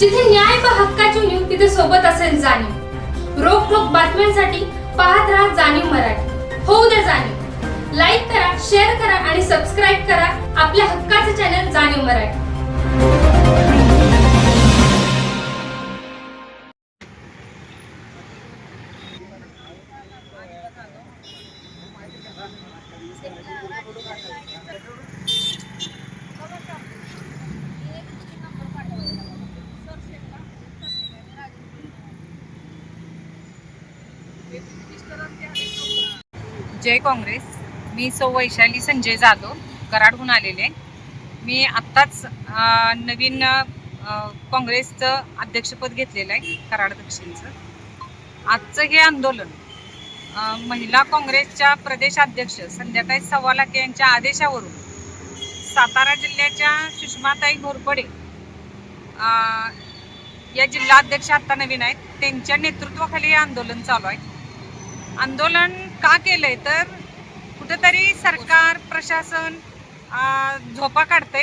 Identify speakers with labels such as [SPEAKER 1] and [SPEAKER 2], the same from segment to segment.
[SPEAKER 1] जिथे न्याय पहा हक्काची न्यू तिथे सोबत असेल जाणीव. रोखोक बातम्यांसाठी पाहत राहा जाणीव मराठी. होऊ द्या जाणीव. लाईक करा शेअर करा आणि सबस्क्राईब करा आपल्या हक्काचे चॅनल जाणीव मराठी.
[SPEAKER 2] जय काँग्रेस. मी सौ वैशाली संजय जाधव कराडहून आलेले. मी आत्ताच नवीन काँग्रेसचं अध्यक्षपद घेतलेलं आहे कराड दक्षिणचं. आजचं हे आंदोलन महिला काँग्रेसच्या प्रदेशाध्यक्ष संध्याकाळी सव्वा लाख यांच्या आदेशावरून सातारा जिल्ह्याच्या सुषमाताई घोरपडे या या जिल्हाध्यक्ष आत्ता नवीन आहेत त्यांच्या नेतृत्वाखाली हे आंदोलन चालू आहे. आंदोलन का केलंय तर कुठेतरी सरकार प्रशासन झोपा काढतंय.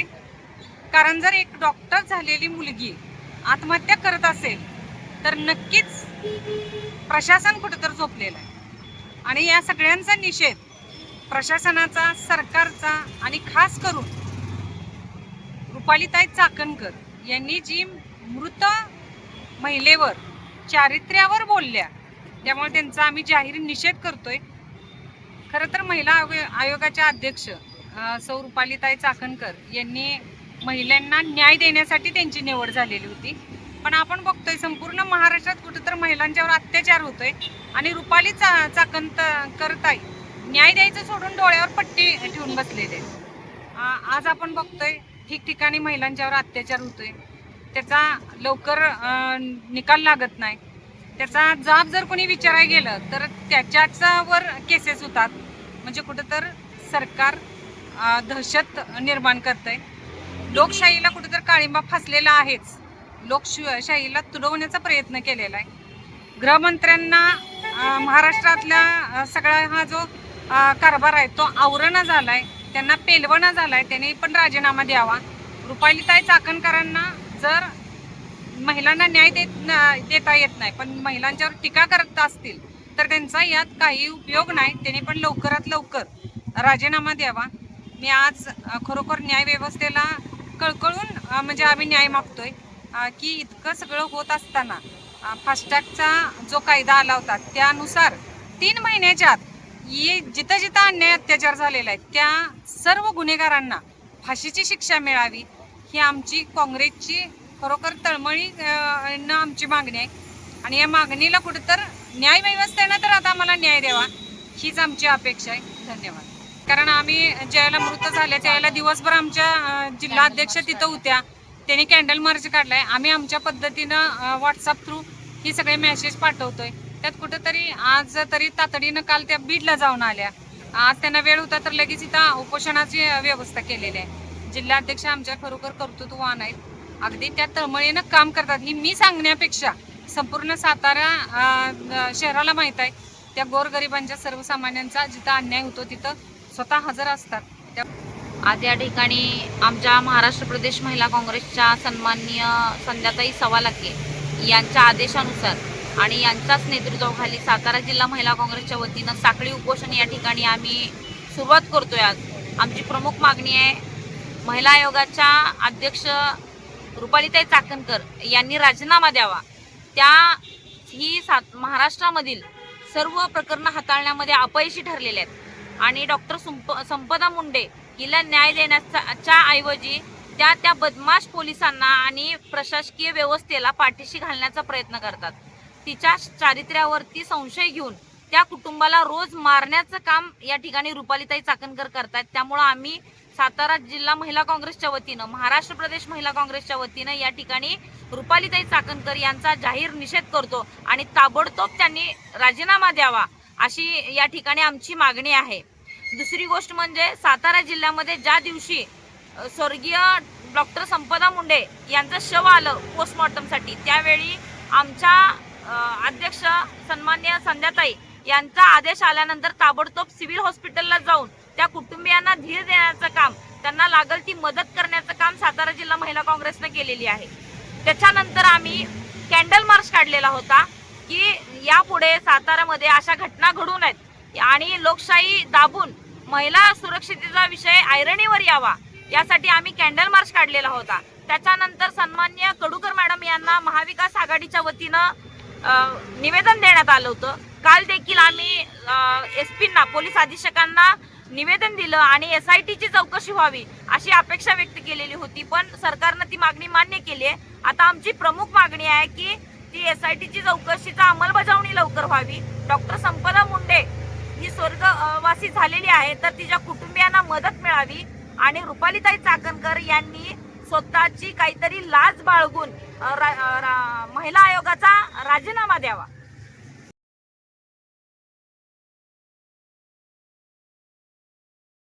[SPEAKER 2] कारण जर एक डॉक्टर झालेली मुलगी आत्महत्या करत असेल तर नक्कीच प्रशासन कुठेतरी झोपलेलं आहे. आणि या सगळ्यांचा निषेध प्रशासनाचा सरकारचा आणि खास करून रुपालीताई चाकणकर यांनी जी मृत महिलेवर चारित्र्यावर बोलल्या त्यामुळे त्यांचा आम्ही जाहीर निषेध करतोय. खरं तर महिला आयो- आयोगाच्या अध्यक्ष सौ रुपालीताई चाकणकर यांनी महिलांना न्याय देण्यासाठी त्यांची निवड झालेली होती. पण आपण बघतोय संपूर्ण महाराष्ट्रात कुठं तर महिलांच्यावर अत्याचार होतोय आणि रुपाली चा चाकणत करताय न्याय द्यायचं सोडून डोळ्यावर पट्टी ठेवून बसलेले आज आपण बघतोय ठिकठिकाणी महिलांच्यावर अत्याचार होतोय. त्याचा लवकर निकाल लागत नाही. त्याचा जाब जर कोणी विचारायला गेलं तर त्याच्यावर केसेस होतात. म्हणजे कुठं तर सरकार दहशत निर्माण करतंय. लोकशाहीला कुठं तर काळिंबा फासलेला आहेच. लोकशाहीला तुडवण्याचा प्रयत्न केलेला आहे. गृहमंत्र्यांना महाराष्ट्रातल्या महाराष्ट्रातला सगळा हा जो कारभार आहे तो आवरणा आहे त्यांना पेलवणा झाला आहे त्यांनी पण राजीनामा द्यावा. रुपालीताई चाकणकरांना जर महिलांना न्याय देत देता येत नाही पण महिलांच्यावर टीका करत असतील तर त्यांचा यात काही उपयोग नाही. त्यांनी पण लवकरात लवकर राजीनामा द्यावा. मी आज खरोखर न्याय व्यवस्थेला कळकळून म्हणजे आम्ही न्याय मागतोय की इतकं सगळं होत असताना फास्टॅगचा जो कायदा आला होता त्यानुसार तीन महिन्याच्या आत ये जिथं जिथं अन्याय अत्याचार झालेला आहे त्या सर्व गुन्हेगारांना फाशीची शिक्षा मिळावी ही आमची काँग्रेसची खरोखर तळमळी न आमची मागणी आहे. आणि या मागणीला कुठं तर न्याय व्यवस्थेनं तर आता आम्हाला न्याय द्यावा. हीच आमची अपेक्षा आहे. धन्यवाद. कारण आम्ही ज्यावेळेला मृत झाले त्यावेळेला दिवसभर आमच्या जिल्हा अध्यक्ष तिथं होत्या. त्यांनी कॅन्डल मार्च काढलाय. आम्ही आमच्या पद्धतीनं व्हॉट्सअप थ्रू ही सगळे मेसेज पाठवतोय. त्यात कुठंतरी आज तरी तातडीनं काल त्या बीडला जाऊन आल्या. आज त्यांना वेळ होता तर लगेच इथं उपोषणाची व्यवस्था केलेली आहे. जिल्हाध्यक्ष आमच्या खरोखर कर्तृत्ववान आहेत. अगदी त्या तळमळीनं काम करतात. ही मी सांगण्यापेक्षा संपूर्ण सातारा शहराला माहीत आहे. त्या गोरगरिबांच्या सर्वसामान्यांचा जिथं अन्याय होतो तिथं स्वतः हजर असतात. त्या
[SPEAKER 3] आज या ठिकाणी आमच्या महाराष्ट्र प्रदेश महिला काँग्रेसच्या सन्माननीय संध्याताई सवालाके यांच्या आदेशानुसार आणि यांच्याच नेतृत्वाखाली सातारा जिल्हा महिला काँग्रेसच्या वतीनं साखळी उपोषण या ठिकाणी आम्ही सुरुवात करतोय आज. आमची प्रमुख मागणी आहे महिला आयोगाच्या अध्यक्ष रुपालीताई चाकणकर यांनी राजीनामा द्यावा. त्या ही सात महाराष्ट्रामधील सर्व प्रकरणं हाताळण्यामध्ये अपयशी ठरलेले आहेत. आणि डॉक्टर संप संपदा मुंडे हिला न्याय देण्याच्या ऐवजी त्या त्या बदमाश पोलिसांना आणि प्रशासकीय व्यवस्थेला पाठीशी घालण्याचा प्रयत्न करतात. तिच्या चारित्र्यावरती संशय घेऊन त्या कुटुंबाला रोज मारण्याचं काम या ठिकाणी रुपालीताई चाकणकर करतात त्यामुळं आम्ही सातारा जिल्हा महिला काँग्रेसच्या वतीनं महाराष्ट्र प्रदेश महिला काँग्रेसच्या वतीनं या ठिकाणी रुपालीताई चाकणकर यांचा जाहीर निषेध करतो आणि ताबडतोब त्यांनी राजीनामा द्यावा अशी या ठिकाणी आमची मागणी आहे. दुसरी गोष्ट म्हणजे सातारा जिल्ह्यामध्ये ज्या दिवशी स्वर्गीय डॉक्टर संपदा मुंडे यांचं शव आलं पोस्टमॉर्टमसाठी त्यावेळी आमच्या अध्यक्ष सन्मान्य संध्याताई यांचा आदेश आल्यानंतर ताबडतोब सिव्हिल हॉस्पिटलला जाऊन त्या कुटुंबियांना धीर देण्याचं काम त्यांना लागल ती मदत करण्याचं काम सातारा जिल्हा महिला काँग्रेसनं केलेली आहे. त्याच्यानंतर आम्ही कॅन्डल मार्च काढलेला होता की यापुढे साताऱ्यामध्ये अशा घटना घडू नयेत आणि लोकशाही दाबून महिला सुरक्षितेचा विषय ऐरणीवर यावा यासाठी आम्ही कॅन्डल मार्च काढलेला होता. त्याच्यानंतर सन्मान्य कडूकर मॅडम यांना महाविकास आघाडीच्या वतीनं निवेदन देण्यात आलं होतं. काल देखील आम्ही एस पोलीस अधीक्षकांना निवेदन दिलं आणि एस आय टीची चौकशी व्हावी अशी अपेक्षा व्यक्त केलेली होती. पण सरकारनं ती मागणी मान्य केली आहे. आता आमची प्रमुख मागणी आहे की ती एस आय टीची चौकशीचा अंमलबजावणी लवकर व्हावी. डॉक्टर संपदा मुंडे ही स्वर्गवासी झालेली आहे तर तिच्या कुटुंबियांना मदत मिळावी आणि रुपालीताई चाकणकर यांनी स्वतःची काहीतरी लाज बाळगून रा- रा- महिला आयोगाचा राजीनामा द्यावा.